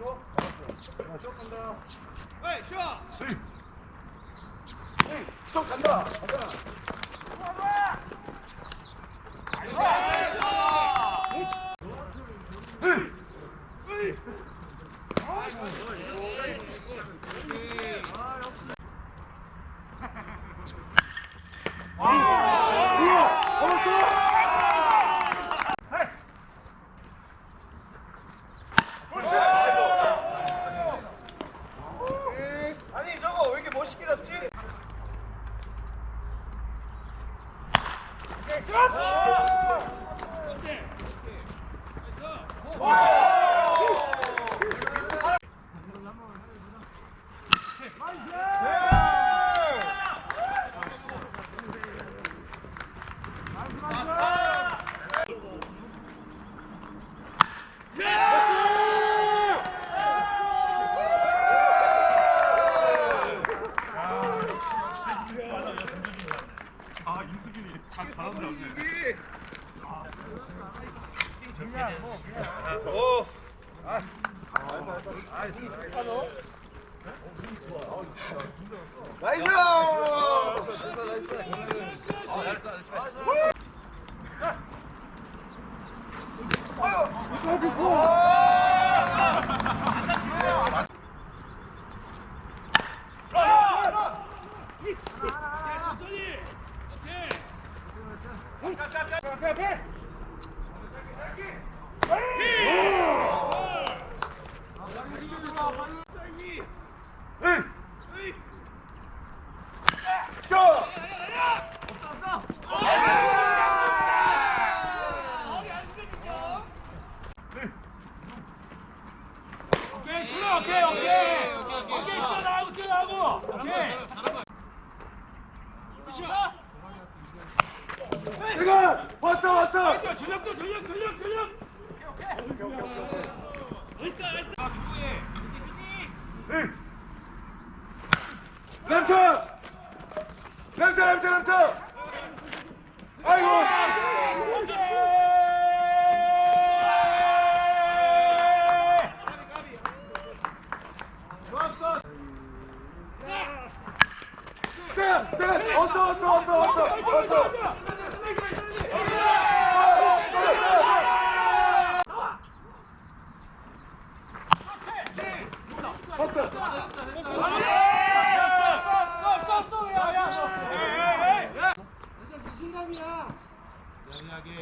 쭉 간다. 간다. 으이! 으이! 와! 우와! 어렸어! Vamos, Go before!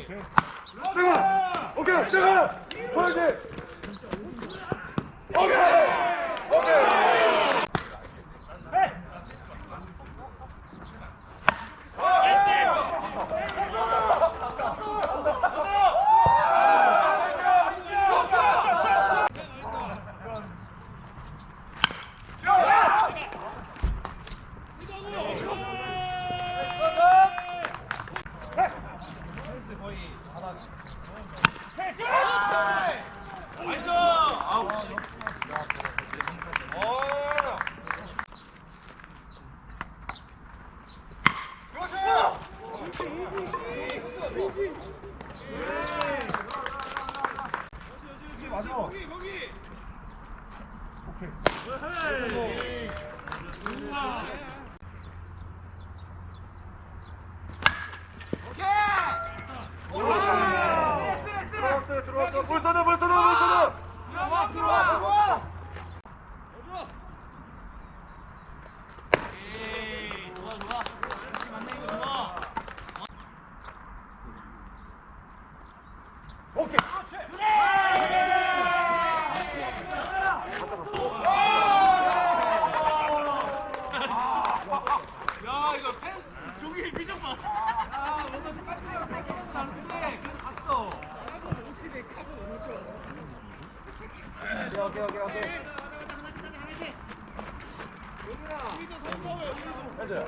제가! 오케이, 제가! 파이팅! 오케이!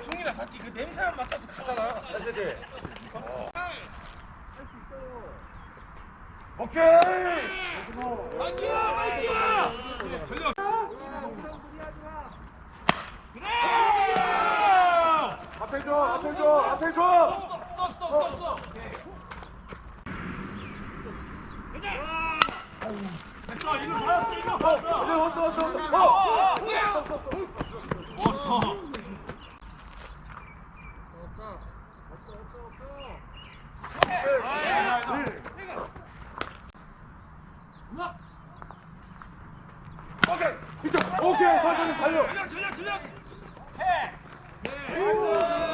종이랑 같이 그 냄새만 맡아서 가잖아 해줘지 오케이 마지막 마지막 앞에 줘 앞에 줘 앞에 줘 스톱 스톱 스톱 스톱 오케이, 오케이, 사장님 달려. 전략, 전략, 전략. 해. 네.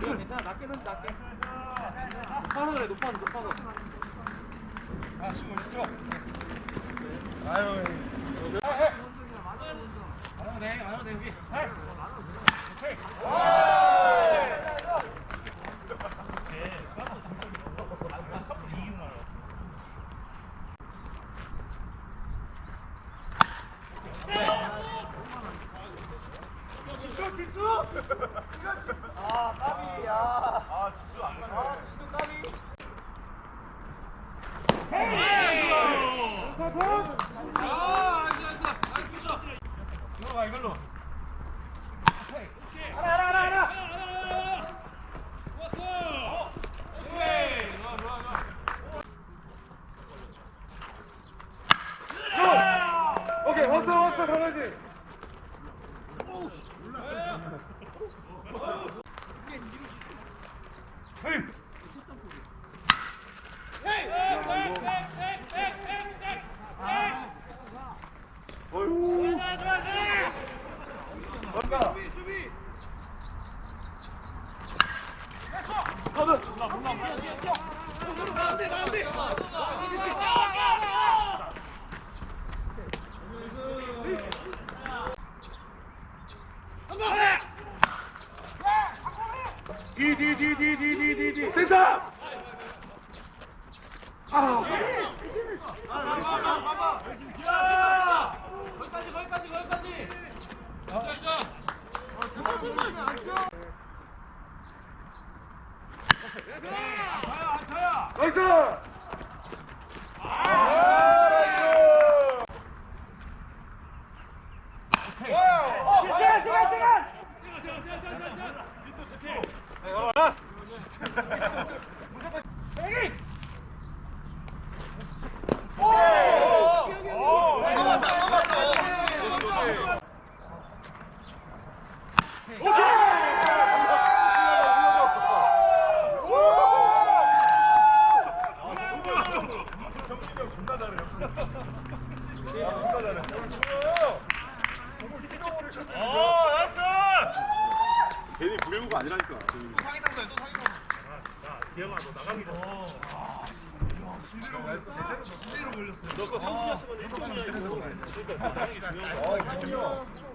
괜찮아 낮게 는 낮게. 높아서 그래 높아서 높아서. 아, 지금 어딨죠? 아유. 안 해도 돼, 안 해도 돼, 여기. 해. 오케이. Good. 디디디디디디디 됐다. 아. 야! 거기까지, 거기까지, 거기까지. 자, 자. 나이스. 아, 나이스. 오케이. 어, 시간, 시간, 시간. 경민이 형 존나 잘해, 역시. 존나 잘해. 어, 나이스! 괜히 부개구가 아니라니까. 사기당다, 또 사기당. 나가기 전에. 제대로, 걸렸어. 너거 상승했으면 1점이나 있는 거 그러니까 그 당연히 중요한 거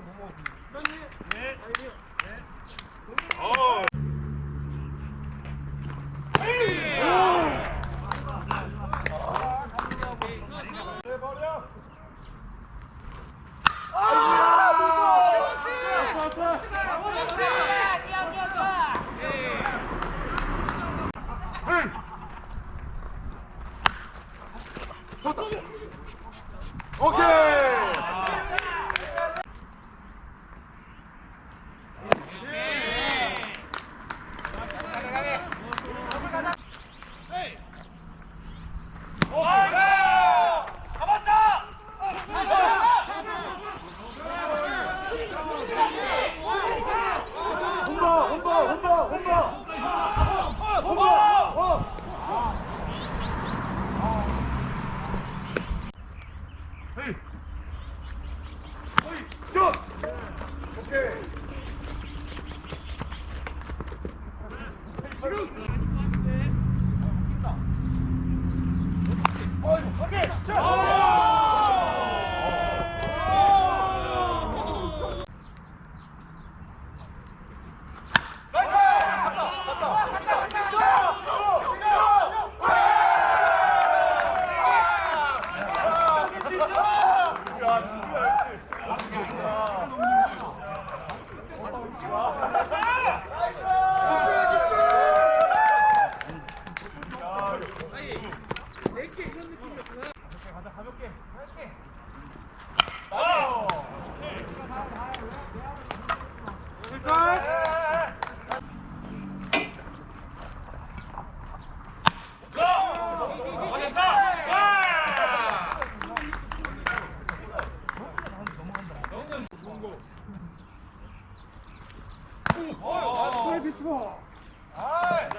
Okay. 어이! 어이! 어. 어. 아, 그래 비추고. 아, 아.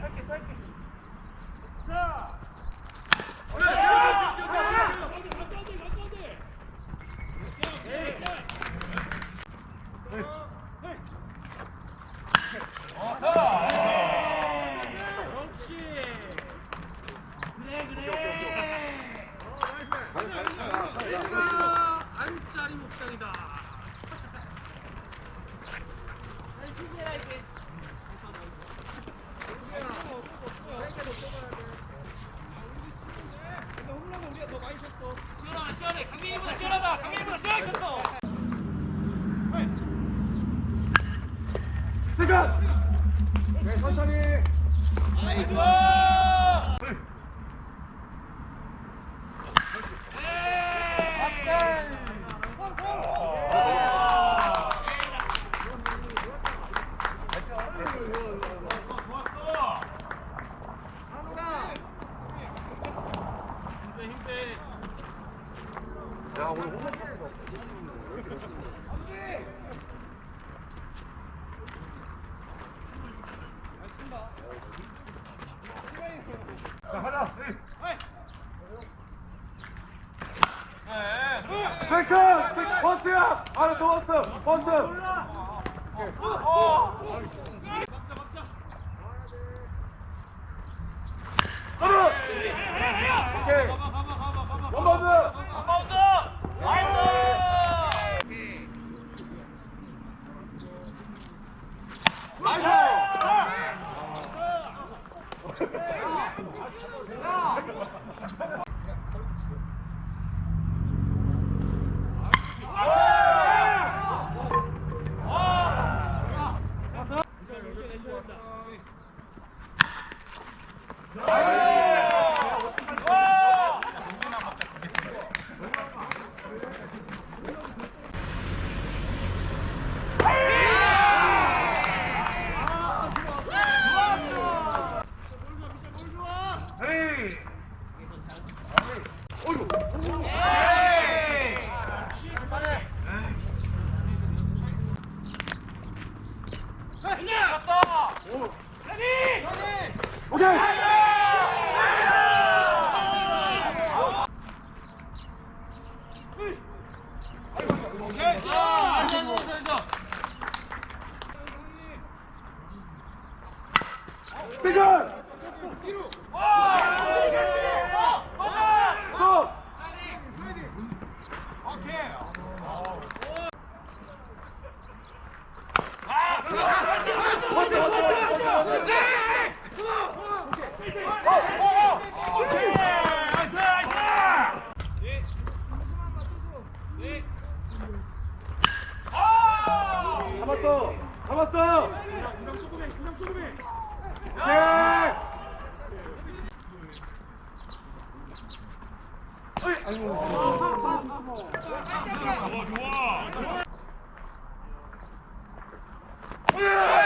짧게 짧게. 번트야! 하나 더 번트! 번트! 하나! 오케이! 헤 또! 잡았어! 잡았어! 오케이! 어이, 아이고. 어!